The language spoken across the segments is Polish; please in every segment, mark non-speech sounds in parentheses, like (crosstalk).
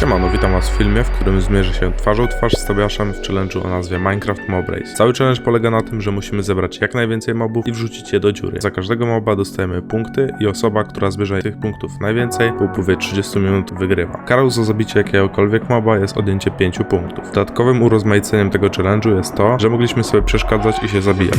Siemano, witam was w filmie, w którym zmierzę się twarzą twarz z Tobiaszem w challenge'u o nazwie Minecraft Mob Race. Cały challenge polega na tym, że musimy zebrać jak najwięcej mobów i wrzucić je do dziury. Za każdego moba dostajemy punkty i osoba, która zbierze tych punktów najwięcej po upływie 30 minut wygrywa. Karą za zabicie jakiegokolwiek moba jest odjęcie 5 punktów. Dodatkowym urozmaiceniem tego challenge'u jest to, że mogliśmy sobie przeszkadzać i się zabijać.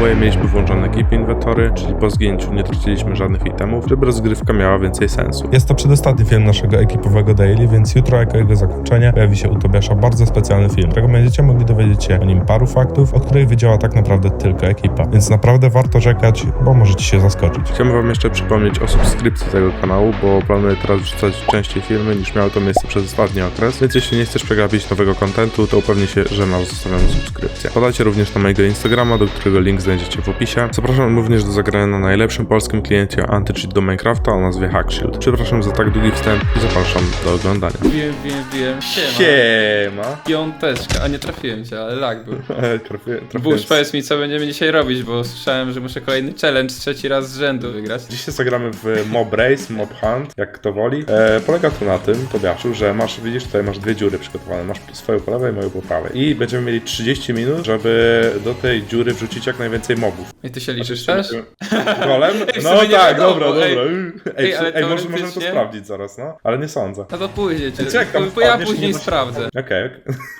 Oboje mieliśmy włączone keep inwentory, czyli po zgięciu nie traciliśmy żadnych itemów, żeby rozgrywka miała więcej sensu. Jest to przedostatni film naszego ekipowego daily, więc jutro jako jego zakończenie pojawi się u Tobiasza bardzo specjalny film, którego będziecie mogli dowiedzieć się o nim paru faktów, o których wiedziała tak naprawdę tylko ekipa. Więc naprawdę warto czekać, bo możecie się zaskoczyć. Chciałbym wam jeszcze przypomnieć o subskrypcji tego kanału, bo planuję teraz wrzucać częściej filmy niż miało to miejsce przez ostatni okres, więc jeśli nie chcesz przegapić nowego kontentu, to upewnij się, że masz zostawioną subskrypcję. Podajcie również na mojego Instagrama, do którego link znajdziecie w opisie. Zapraszam również do zagrania na najlepszym polskim kliencie anti-cheat do Minecrafta o nazwie Hackshield. Przepraszam za tak długi wstęp i zapraszam do oglądania. Wiem, wiem, wiem. Siema. Siema. Piąteczka. A nie trafiłem cię, ale lag był. (laughs) Trafię, Bush, powiedz mi, co będziemy dzisiaj robić, bo słyszałem, że muszę kolejny challenge trzeci raz z rzędu wygrać. Dzisiaj zagramy w Mob Race, Mob Hunt, jak kto woli. E, polega to na tym, Tobiaszu, że masz, widzisz, tutaj masz dwie dziury przygotowane. Masz swoją po lewej, moją po prawej. I będziemy mieli 30 minut, żeby do tej dziury wrzucić jak najwięcej mobów. I ty się liczysz też? (laughs) Golem? Ej, No tak, wiadomo, dobra, dobra. ej. Ej, Ej, ale ej może, możemy to sprawdzić zaraz, no? Ale nie sądzę. No to później cię. Ej, czekaj, tam bo, bo ja wpadniesz i później nie sprawdzę. Okej,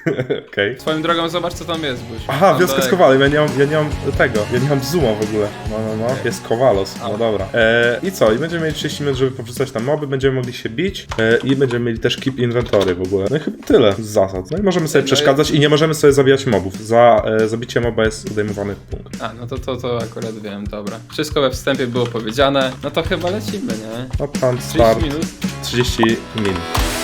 (laughs) okej. Swoją drogą zobacz, co tam jest, Bush. Aha, Tam wioskę daleko. schowali, ja nie, mam, ja nie mam tego, ja nie mam zooma w ogóle. No, no, no, jest Kowalos, no dobra. E, I co, i będziemy mieli 30 minut, żeby powrzucać tam moby, będziemy mogli się bić e, i będziemy mieli też keep inwentory w ogóle. No i chyba tyle z zasad. No i możemy sobie No i- przeszkadzać i nie możemy sobie zabijać mobów. Za e, zabicie moba jest odejmowany punkt. A, no to, to, to akurat wiem, dobra. Wszystko we wstępie było powiedziane. No to chyba lecimy, nie? No pan 30 start, minut. 30 min.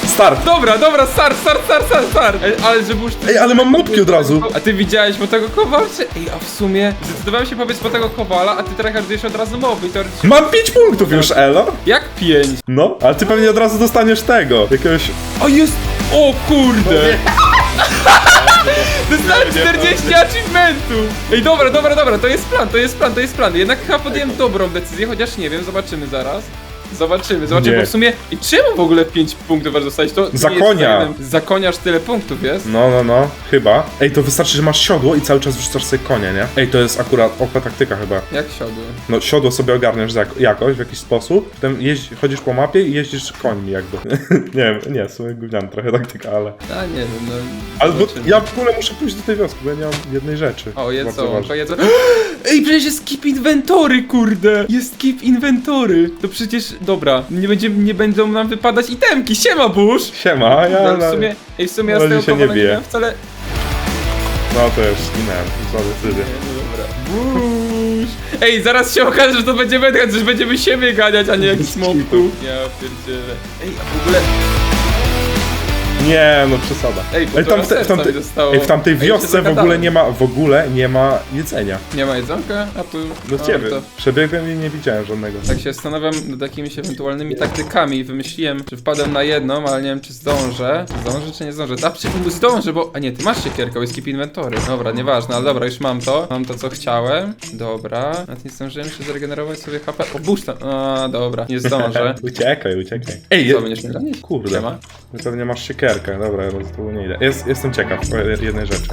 Start! Dobra, dobra, start, start, start, start, start! Ej, ale że Bush... ty- Ej, ale mam mopki od razu! A ty widziałeś po tego kowala? czy- Ej, a w sumie zdecydowałem się powiedz po tego kowala, a ty tryhardujesz od razu i teoretycznie... Mam 5 punktów już, elo! Jak pięć? No, ale ty pewnie od razu dostaniesz tego, jakiegoś... O jest! O kurde! Dostałem 40 achievementów! Ej, dobra, dobra, dobra, to jest plan, to jest plan, to jest plan. Jednak chyba podjąłem dobrą decyzję, chociaż nie wiem, zobaczymy zaraz. Zobaczymy, zobaczymy, Nie. bo w sumie... I czemu w ogóle 5 punktów aż dostałeś? To Za jest konia. fajnym- Za konia aż tyle punktów jest? No, no, no, chyba. Ej, to wystarczy, że masz siodło i cały czas wrzucasz sobie konie, nie? Ej, to jest akurat OP taktyka chyba. Jak siodły? No, siodło sobie ogarniasz jak, jakoś, w jakiś sposób, potem jeździ, chodzisz po mapie i jeździsz końmi jakby. (laughs) nie wiem, nie, w sumie gówniany trochę taktyka, ale... A nie wiem, no... Albo zobaczymy. ja w ogóle muszę pójść do tej wioski, bo ja nie mam jednej rzeczy. O, Bardzo jedzą, ważne. jedzą. (gasps) Ej, przecież jest keep inventory, kurde! Jest keep inventory! To przecież, dobra, nie, będzie, nie będą nam wypadać itemki, siema Bush! Siema, ja... No, w sumie, ej, w sumie ja z tego się nie bije. miałem wcale... No to już zginąłem, co decyzję. Dobra. Bush! Ej, zaraz się okaże, że to będzie medgad, że będziemy siebie ganiać, a nie jakiś tu. Ja pierdzielę. Ej, a w ogóle... Nie, no przesada. Ej, Ej, tam, w, te, w, serca tamtej, mi zostało. ej, w tamtej Ej, się wiosce w zagadałem. ogóle nie ma, w ogóle nie ma jedzenia. Nie ma jedzonka? A tu... Do o, ciebie. to- Przebiegłem i nie widziałem żadnego. Tak się zastanawiam nad jakimiś ewentualnymi taktykami. Wymyśliłem, że wpadłem na jedną, ale nie wiem czy zdążę. Zdążę czy nie zdążę? A czy zdążę, bo. A nie, ty masz siekierkę, bo jest keep inventory. Dobra, nieważne, ale dobra, już mam to. Mam to co chciałem. Dobra. Nawet nie zdążyłem się zregenerować sobie HP. O, tam. A, dobra, nie zdążę. (laughs) uciekaj, uciekaj. Ej, Co będziesz mnie gonić? Kurde. Siema. No Pewnie masz dobra, z tobą nie idę. Jest, jestem ciekaw jednej rzeczy.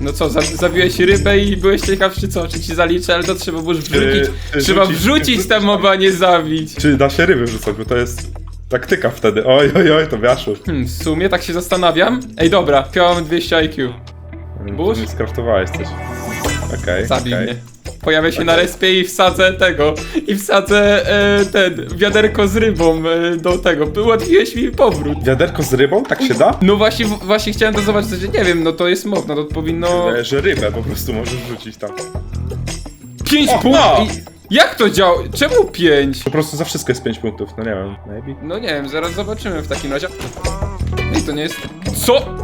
No co, za zabiłeś rybę i byłeś ciekaw czy co? Czy ci zaliczę, ale to trzeba było już wrzucić. czy trzeba rzucić- wrzucić tam moba, a nie zabić. Czy da się ryby wrzucać, bo to jest taktyka wtedy. Oj, oj, oj, to wiaszu. Hmm, w sumie tak się zastanawiam. Ej, dobra, mam 200 IQ. Burz? Nie skraftowałeś coś. Okej, Zabij okej. mnie. Pojawię się na respie i wsadzę tego. I wsadzę e, ten wiaderko z rybą e, do tego. Ułatwiłeś mi powrót. Wiaderko z rybą? Tak się da? No właśnie, właśnie chciałem to zobaczyć, że nie wiem, no to jest mob, no to powinno. E, Że rybę po prostu możesz wrzucić tam. 5 O, punktów! no! I... Jak to działa? Czemu 5? Po prostu za wszystko jest 5 punktów, no nie wiem, maybe. No nie wiem, zaraz zobaczymy w takim razie. Ej, to nie jest. Co?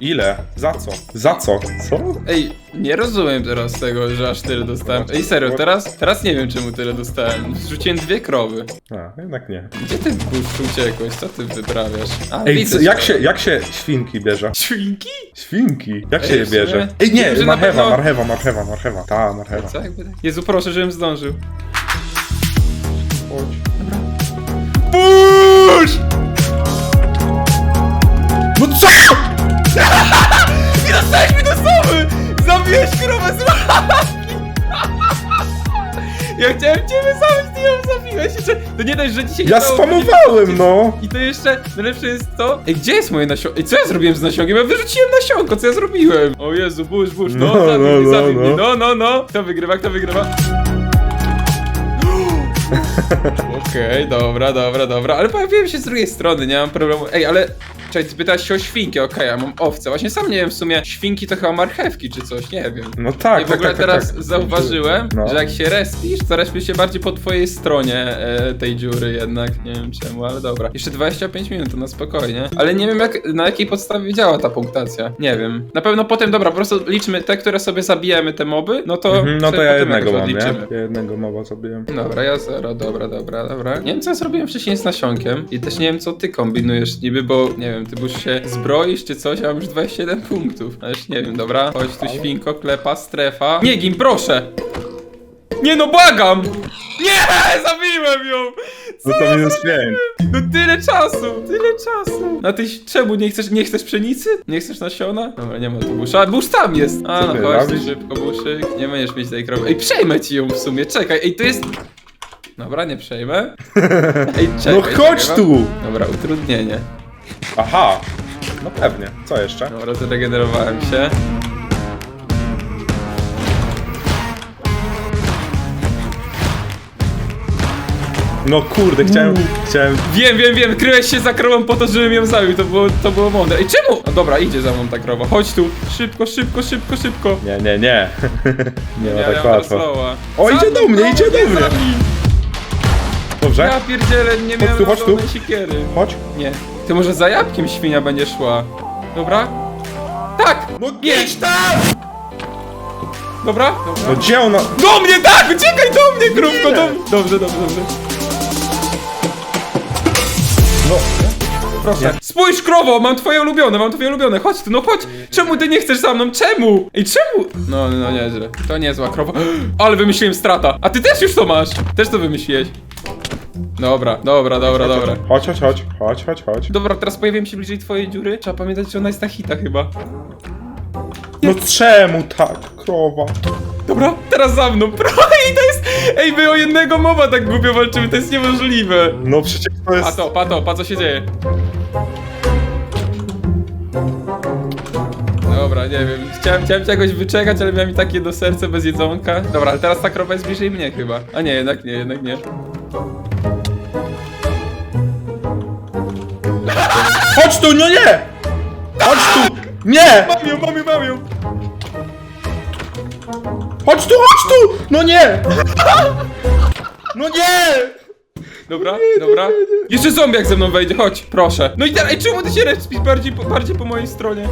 Ile? Za co? Za co? Co? Ej, nie rozumiem teraz tego, że aż tyle dostałem. Ej, serio, teraz, teraz nie wiem czemu tyle dostałem. Zrzuciłem dwie krowy. A, jednak nie. Gdzie ty bus uciekłeś? Co ty wyprawiasz? A, Ej, co, jak, się, jak się świnki bierze? Świnki? Świnki? Jak się je bierze? Ej, nie, że marchewa, pewno- marchewa, marchewa, marchewa. Ta, marchewa. Co jakby tak? Jezu, proszę, żebym zdążył. Chodź. No co? zrobiłeś krowę z rogatki! Ja chciałem ciebie zabić, ty ją zabiłeś jeszcze. To nie dość, że dzisiaj... Ja nie spamowałem, no! I to jeszcze najlepsze jest to... Ej, gdzie jest moje nasionko? Ej, co ja zrobiłem z nasionkiem? Ja wyrzuciłem nasionko, co ja zrobiłem? O Jezu, burz, burz, no, no, No, no, mnie, no, no. mnie, no, no, no. Kto wygrywa, kto wygrywa? (gasps) Okej, dobra, dobra, dobra, ale pojawiłem się z drugiej strony, nie mam problemu. Ej, ale ty pytałeś się o świnki, okej, ja mam owce. Właśnie sam nie wiem w sumie, świnki to chyba marchewki czy coś, nie wiem. No tak, I w tak, ogóle tak, tak, teraz tak. zauważyłem, No. że jak się respisz, to respisz się bardziej po twojej stronie e, tej dziury jednak. Nie wiem czemu, ale dobra. Jeszcze 25 minut, to na spokojnie. Ale nie wiem jak, na jakiej podstawie działa ta punktacja. Nie wiem. Na pewno potem, dobra, po prostu liczmy te, które sobie zabijemy, te moby, no to... Mhm, no to ja potem jednego jakoś mam, nie? odliczymy. Ja jednego mowa zrobiłem. Dobra, ja zero, dobra, dobra, dobra. Nie wiem, co ja zrobiłem wcześniej z nasionkiem i też nie wiem, co ty kombinujesz niby, bo nie wiem, ty już się zbroisz czy coś, a mam już 27 punktów. Ale już nie wiem, dobra, chodź tu świnko, klepa, strefa. Nie gin, proszę! Nie no, błagam! Nie, (laughs) zabiłem ją! Co No to ja minus zrobiłem? 5. No tyle czasu, tyle czasu. A ty czemu nie chcesz, nie chcesz pszenicy? Nie chcesz nasiona? Dobra, nie ma tu busza. A busz tam jest! A Co no chodź tu robisz? szybko, buszyk. Nie będziesz mieć tej krowy. Ej, przejmę ci ją w sumie, czekaj, ej, to jest... Dobra, nie przejmę. (laughs) Ej, czekaj. No chodź tu! Dobra, utrudnienie. Aha! No pewnie. Co jeszcze? Dobra, zregenerowałem się. No kurde, chciałem, chciałem... Wiem, wiem, wiem, kryłeś się za krową po to, żebym ją zabił, to było, to było mądre. Ej, czemu? No dobra, idzie za mną ta krowa, chodź tu. Szybko, szybko, szybko, szybko. Nie, nie, nie. (laughs) nie ma tak łatwo. O, idzie do mnie, idzie do mnie. Dobrze? Ja pierdzielę, nie Chodź miałem tu, chodź tu. sikiery. Chodź. Nie. Ty może za jabłkiem świnia będzie szła. Dobra? Tak! No jedź tam! Dobra? Dobra. No gdzie ona? Do mnie, tak! Uciekaj do mnie, krówko, do! Dobrze, dobrze, dobrze. No. Proszę. Spójrz, krowo, mam twoje ulubione, mam twoje ulubione. Chodź tu, no chodź. Czemu ty nie chcesz za mną? Czemu? Ej, czemu? No, no, nieźle. To niezła krowa. (gasps) Ale wymyśliłem strata. A ty też już to masz. Też to wymyśliłeś. Dobra, dobra, dobra, dobra. Chodź, chodź, chodź, chodź, chodź, chodź. Dobra, teraz pojawiłem się bliżej twojej dziury. Trzeba pamiętać, że ona jest na hita chyba. No czemu tak, krowa? Dobra, teraz za mną. (laughs) Pro, ej, to jest... Ej, my o jednego mowa tak głupio walczymy, to jest niemożliwe. No przecież to jest... Pato, pato, pa co się dzieje? Dobra, nie wiem, chciałem, chciałem cię jakoś wyczekać, ale miałem i takie do serca bez jedzonka. Dobra, ale teraz ta krowa jest bliżej mnie chyba. A nie, jednak nie, jednak nie. Chodź tu, no nie! Chodź tu! Nie! Mam ją, mam ją, mam ją! Chodź tu, chodź tu! No nie! No nie! Dobra, dobra. Jeszcze zombiak ze mną wejdzie, chodź, proszę. No i teraz, ej, czemu ty się respisz bardziej, po- bardziej po mojej stronie?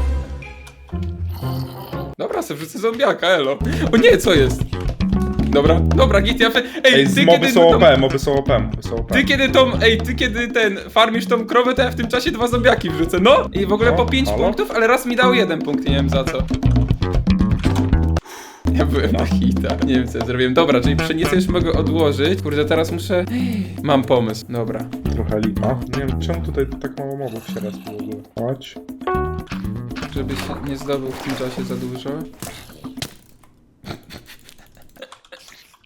Dobra, sobie wrzucę zombiaka, elo. O nie, co jest? Dobra, dobra, git, ja... Ej, Ej, ty moby kiedy są tą- OP, moby są OP, moby są OP. Ty kiedy tą, ej, ty kiedy ten, farmisz tą krowę, to ja w tym czasie dwa zombiaki wrzucę, no! I w ogóle No, po 5 halo? punktów, ale raz mi dał jeden punkt, nie wiem za co. Ja byłem na hita, nie wiem co ja zrobiłem. Dobra, czyli pszenicę już mogę odłożyć. Kurde, teraz muszę... Mam pomysł, dobra. Trochę lipa. Nie wiem, czemu tutaj tak mało mobów się raz ogóle. Chodź. Żebyś nie zdobył w tym czasie za dużo.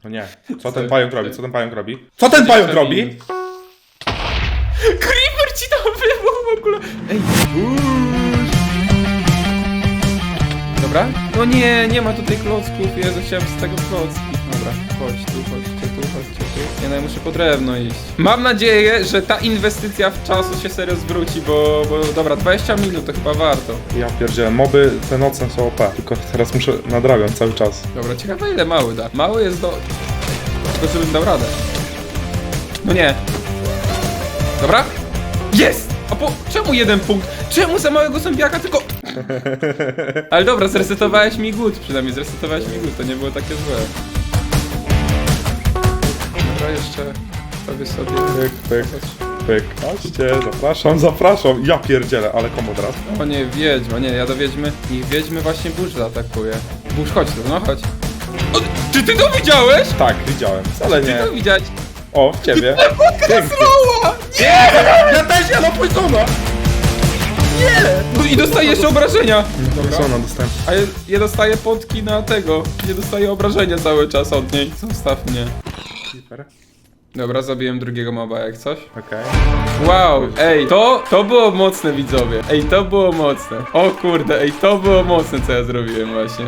No nie. (laughs) Co ten pająk robi? Co ten pająk robi? Co ten pająk robi? Creeper ci tam wybuchł w ogóle! Ej, Dobra? No nie, nie ma tutaj klocków, Jezu, chciałem z tego klocki. Dobra, chodź tu, tu. Nie no, ja muszę po drewno iść. Mam nadzieję, że ta inwestycja w czasu się serio zwróci, bo, bo dobra, 20 minut to chyba warto. Ja pierdzielę, moby te nocne są OP. Tylko teraz muszę nadrabiać cały czas. Dobra, ciekawe ile mały da. Mały jest do... Tylko żebym dał radę. No nie. Dobra? Jest! A po... Czemu jeden punkt? Czemu za małego zombiaka tylko... (laughs) Ale dobra, zresetowałeś mi głód. Przynajmniej zresetowałeś mi głód, to nie było takie złe. Jeszcze... Robię sobie... Pyk, pyk, pyk. Chodźcie, zapraszam, zapraszam. Ja pierdzielę, ale komu teraz? O nie, wiedźma, nie, ja do wiedźmy... Niech wiedźmy właśnie burz zaatakuje. Burz, chodź tu, no chodź. O, czy ty to widziałeś? Tak, widziałem. Wcale Ty nie. to widziałeś? O, w ciebie. Pięknie. Mała! Ja też, ja no pójdziona! No i dostaje jeszcze obrażenia. Co ona dostałem? A ja, ja dostaję potki na tego. Nie dostaję obrażenia cały czas od niej. Zostaw mnie. Creeper. Dobra, zabiłem drugiego moba jak coś. Okej. Wow, ej, to, to było mocne widzowie. Ej, to było mocne. O kurde, ej, to było mocne co ja zrobiłem właśnie.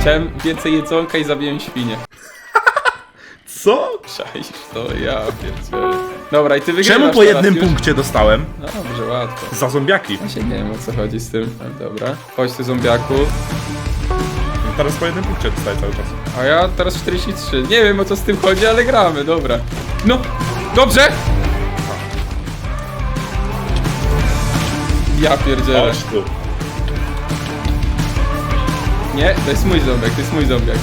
Chciałem więcej jedzonka i zabiłem świnię. (laughs) Co? Czaisz to, ja pierdzielę. Dobra, i ty wygrywasz Czemu po teraz jednym już? punkcie dostałem? No dobrze, łatwo. Za zombiaki. Ja się nie wiem o co chodzi z tym. Ale dobra. Chodź ty zombiaku. Teraz po jednym punkcie dostaję cały czas. A ja teraz 43. Nie wiem o co z tym chodzi, ale gramy, dobra. No, dobrze! Ja pierdzielę. Chodź tu. Nie, to jest mój zombiak, to jest mój zombiak.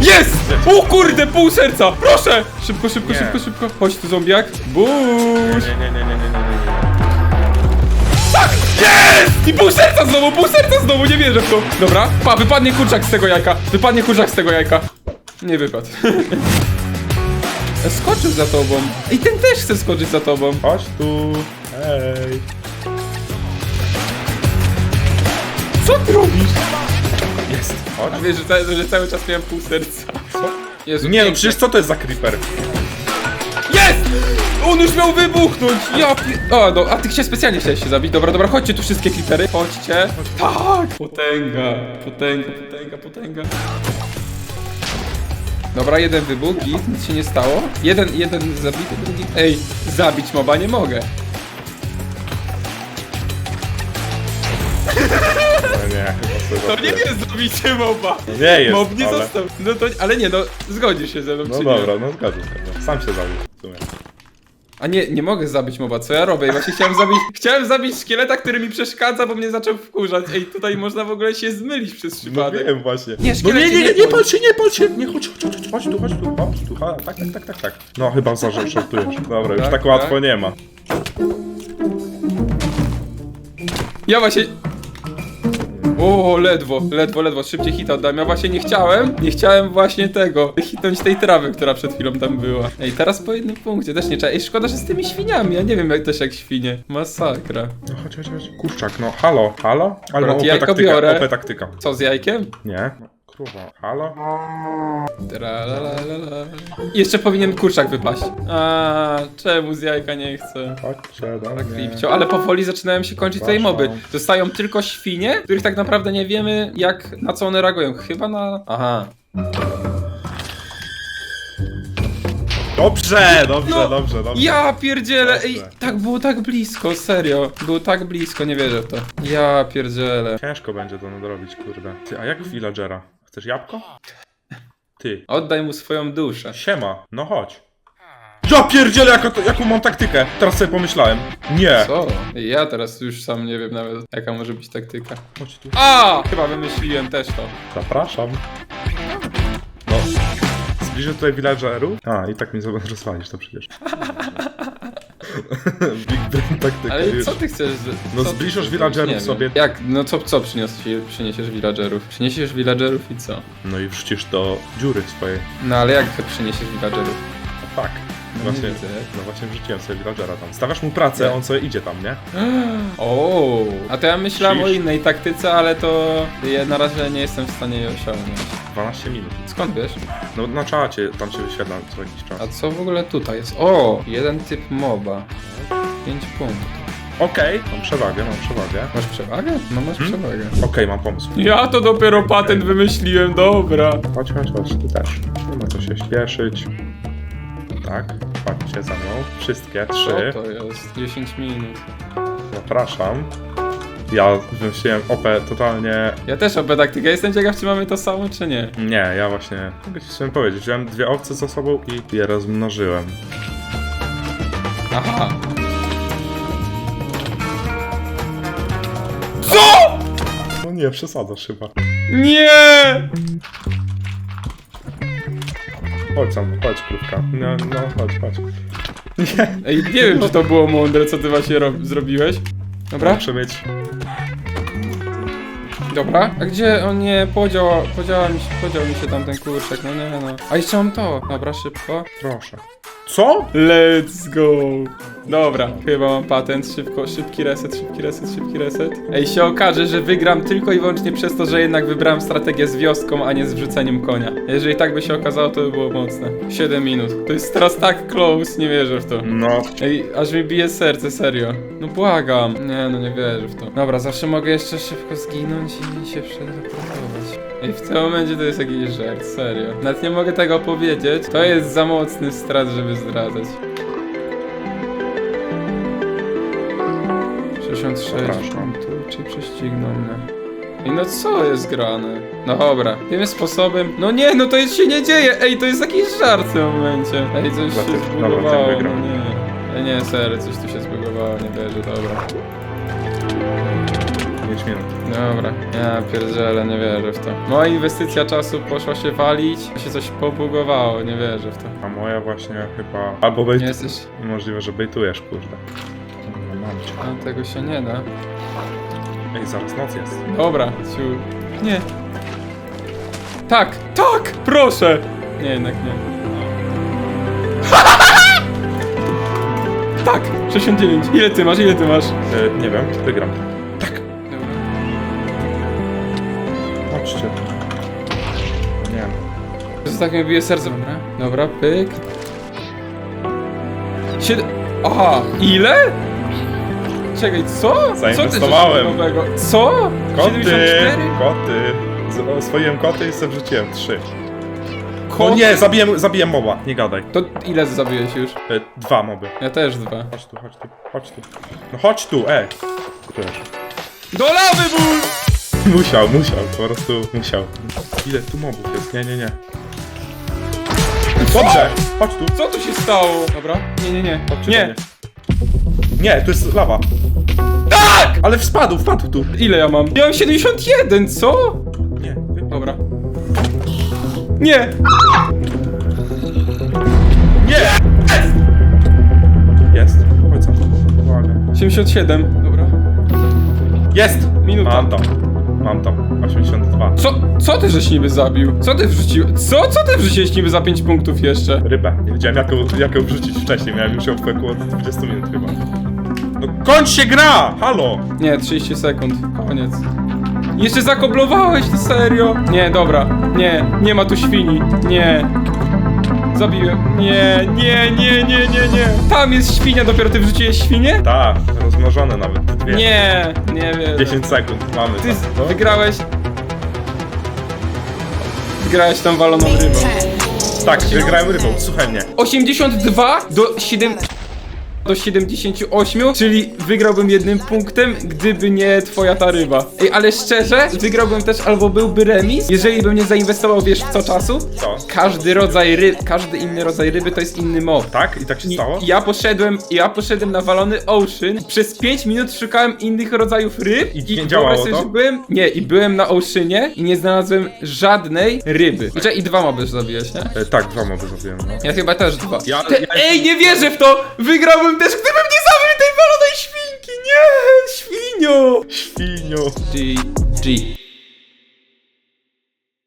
Jest! O kurde, pół serca! Proszę! Szybko, szybko, Nie. szybko, szybko. Chodź tu zombiak. Busz! Nie, nie, nie, nie, nie, nie, nie. Tak! I pół serca znowu, pół serca znowu, nie wierzę w to. Dobra, pa, wypadnie kurczak z tego jajka. Wypadnie kurczak z tego jajka. Nie wypadł. (laughs) Skoczył za tobą. I ten też chce skoczyć za tobą. Chodź tu. Hej. Co ty robisz? Jest. Chodź. A wiesz, że, ca- że cały czas miałem pół serca. Co? Jezu, Nie no, przecież co to jest za creeper? Jest! On już miał wybuchnąć! Ja pi... O, no, a ty chciałeś specjalnie chciałeś się zabić. Dobra, dobra, chodźcie tu wszystkie klipery. Chodźcie. Tak! Potęga, potęga, potęga, potęga. Dobra, jeden wybuch, git, nic się nie stało. Jeden, jeden zabity, drugi... Ej, zabić moba nie mogę. No nie, chyba sobie To nie jest zabicie moba. Nie jest, Mob nie ale... został. No to, ale nie, no, zgodzisz się ze mną, No czy dobra, nie? no zgadzam się. Sam się zabił w sumie. A nie, nie mogę zabić moba, co ja robię? Właśnie chciałem zabić, chciałem zabić szkieleta, który mi przeszkadza, bo mnie zaczął wkurzać. Ej, tutaj można w ogóle się zmylić przez No przypadek. wiem właśnie. Nie, no szkielecie, nie, nie, nie, nie nie bądź. patrz się, nie patrz się. Nie, chodź, chodź, chodź, chodź tu, chodź tu, chodź tu. Ha, tak, tak, tak, tak, tak. No chyba zażartujesz. Dobra, już Tak, tak tak. łatwo nie ma. Ja właśnie... O, ledwo, ledwo, ledwo, szybciej hita oddam. Ja właśnie nie chciałem, nie chciałem właśnie tego, hitnąć tej trawy, która przed chwilą tam była. Ej, teraz po jednym punkcie, też nie trzeba. Ej, szkoda, że z tymi świniami, ja nie wiem jak też jak świnie. Masakra. No chodź, chodź, chodź. Kurczak, no halo, halo? Ale OP jajko taktyka, biorę. OP taktyka. Co z jajkiem? Nie. Kruwa, halo? Tralalalala. Jeszcze powinien kurczak wypaść. A, czemu z jajka nie chcę? Chodźcie do Tak, mnie. Klipcio, ale powoli zaczynają się kończyć tutaj moby. Zostają tylko świnie, których tak naprawdę nie wiemy, jak na co one reagują. Chyba na. Aha. Dobrze, dobrze, No, dobrze, dobrze. Ja pierdzielę! Ej, tak było tak blisko, serio. Było tak blisko, nie wierzę w to. Ja pierdzielę. Ciężko będzie to nadrobić, kurde. Ty, a jak villagera? Chcesz jabłko? Ty. Oddaj mu swoją duszę. Siema, no chodź. Ja pierdzielę, jaka to, jaką mam taktykę. Teraz sobie pomyślałem. Nie. Co? Ja teraz już sam nie wiem nawet, jaka może być taktyka. Chodź tu. A! Chyba wymyśliłem też to. Zapraszam. No. Zbliżę tutaj villagerów. A, i tak mi zobacz, rozwalisz to przecież. (laughs) Big brain taktyka, Ale co ty chcesz? że- No co- zbliżasz villagerów nie wiem. sobie. Jak? No co, co przyniosłeś, przyniesiesz villagerów? Przyniesiesz villagerów i co? No i wrzucisz do dziury swojej. No ale jak przyniesiesz villagerów? Tak. No Właśnie, no właśnie wrzuciłem sobie villagera tam. Stawiasz mu pracę, Nie. on sobie idzie tam, nie? (gasps) O, a to ja myślałem o innej taktyce, ale to ja na razie nie jestem w stanie jej osiągnąć. 12 minut. Skąd wiesz? No na czacie tam się wyświetla co jakiś czas. A co w ogóle tutaj jest? O, jeden typ moba. 5 punktów. Okej, mam przewagę, mam przewagę. Masz przewagę? No masz Hmm? przewagę. Okej, mam pomysł. Ja to dopiero patent wymyśliłem, dobra. Chodź, chodź, chodź, ty też. Nie ma co się śpieszyć. Tak, chodźcie za mną. Wszystkie, trzy. to jest? 10 minut. Zapraszam. Ja wymyśliłem OP totalnie... Ja też oby taktykę, jestem ciekaw czy mamy to samo czy nie. Nie, ja właśnie... Mogę ci chciałem powiedzieć, wziąłem dwie owce ze sobą i je rozmnożyłem. Aha. CO?! No nie, przesadzasz chyba. Nie! Chodź tam, chodź krówka. No, no, chodź, chodź. Nie. Ej, nie wiem czy to było mądre co ty właśnie rob- zrobiłeś. Dobra, Muszę mieć... dobra. A gdzie on nie podział, podziała mi się, podział mi się tam ten kurczak, no nie no. A jeszcze mam to. Dobra, szybko. Proszę. Co? Let's go! Dobra, chyba mam patent. Szybko, szybki reset, szybki reset, szybki reset. Ej, się okaże, że wygram tylko i wyłącznie przez to, że jednak wybrałem strategię z wioską, a nie z wrzuceniem konia. Jeżeli tak by się okazało, to by było mocne. 7 minut. To jest teraz tak close, nie wierzę w to. No. Ej, aż mi bije serce, serio. No błagam. Nie, no nie wierzę w to. Dobra, zawsze mogę jeszcze szybko zginąć i się przeteleportować. Ej, w tym momencie to jest jakiś żart, serio. Nawet nie mogę tego powiedzieć. To jest za mocny strat, żeby zdradzać. 66 Zapraszam. punktów, czy prześcigną mnie. Ej, no co jest grane? No dobra, tym sposobem. No nie, no to jest się nie dzieje! Ej, to jest jakiś żart w tym momencie. Ej, coś Dobra, się dobra, zbugowało, no wygrał. nie. Ej, nie, serio, coś tu się zbugowało, nie wierzę, dobra. 5 minut. Dobra, ja pierdzielę, nie wierzę w to. Moja inwestycja czasu poszła się walić, się coś pobugowało, nie wierzę w to. A moja właśnie chyba... Albo bejt... Nie jesteś... Możliwe, że bejtujesz, kurde. No, mam cię. A tego się nie da. Ej, zaraz noc jest. Dobra, ciu. Nie. Tak, tak, proszę! Nie, jednak nie. (laughs) tak, 69. Ile ty masz, ile ty masz? E, nie wiem, wygram. Chodźcie. Nie wiem. To tak mi bije serce. Dobra, dobra, pyk. Siedem... Aha, ile? Czekaj, co? Co ty Zainwestowałem. nowego? Co? Koty! 74? Koty! Z- Oswoiłem koty i sobie wrzuciłem trzy. Koty? O nie, zabiłem, zabiłem moba, nie gadaj. To ile zabiłeś już? E, dwa moby. Ja też dwa. Chodź tu, chodź tu, chodź tu. No chodź tu, ej! Przepraszam. Do lawy ból! (laughs) Musiał, musiał, po prostu musiał. Ile tu mobów jest? Nie, nie, nie. Dobrze, chodź tu. Co tu się stało? Dobra. Nie, nie, nie. Chodźcie do Nie. mnie. Nie, tu jest lawa. Tak! Ale wpadł, wpadł tu. Ile ja mam? Ja mam 71, co? Nie, Dobra. Nie! nie! Jest. Chodź? Uwaga. 77. Dobra. Jest! Minuta. Mam tam. Mam tam. 82. Co, co ty żeś niby zabił? Co ty wrzucił? Co? Co ty wrzuciłeś niby za 5 punktów jeszcze? Rybę. Nie wiedziałem jak ją, jak ją wrzucić wcześniej. Miałem już ją w około 20 minut chyba. No kończ się gra! Halo! Nie, 30 sekund. Koniec. Jeszcze zakoblowałeś, ty serio? Nie, dobra. Nie, nie ma tu świni. Nie. Zabiłem. Nie, nie, nie, nie, nie, nie. Tam jest świnia, dopiero ty wrzuciłeś świnię? Tak, rozmnożone nawet. Dwie. Nie, nie wiem. 10 sekund mamy Ty z- No. wygrałeś. Wygrałeś tą waloną rybą. Tak, wygrałem rybą, słuchaj mnie. 82 do 7 do 78, czyli wygrałbym jednym punktem, gdyby nie twoja ta ryba. Ej, ale szczerze, wygrałbym też albo byłby remis, jeżeli bym nie zainwestował wiesz w co czasu. Co? Każdy rodzaj ryb, każdy inny rodzaj ryby to jest inny mob. Tak? I tak się I stało? ja poszedłem, ja poszedłem na walony Ocean. Przez 5 minut szukałem innych rodzajów ryb I nie działało to? byłem, nie, i byłem na Oceanie i nie znalazłem żadnej ryby. I, i dwa moby zabiłeś, nie? E, tak, dwa moby zrobiłem, no. Ja chyba też dwa. Ja- Te, ja- Ej, nie wierzę w to! Wygrałbym też, gdybym nie zabił tej walonej świnki! Nie! Świnio! Świnio. G. G.